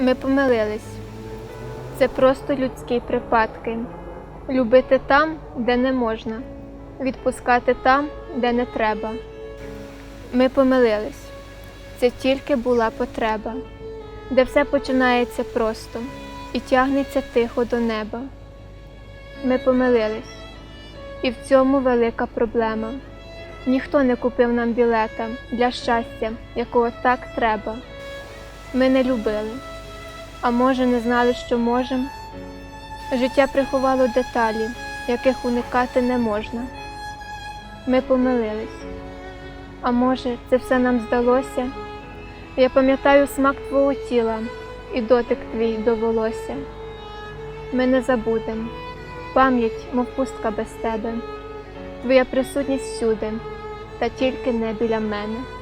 Ми помилились. Це просто людські припадки. Любити там, де не можна, відпускати там, де не треба. Ми помилились. Це тільки була потреба, де все починається просто і тягнеться тихо до неба. Ми помилились. І в цьому велика проблема. Ніхто не купив нам білета для щастя, якого так треба. Ми не любили, а може, не знали, що можемо. Життя приховало деталі, яких уникати не можна. Ми помилились. А може, це все нам здалося? Я пам'ятаю смак твого тіла і дотик твій до волосся. Ми не забудем. Пам'ять, мов пустка без тебе. Твоя присутність всюди, та тільки не біля мене.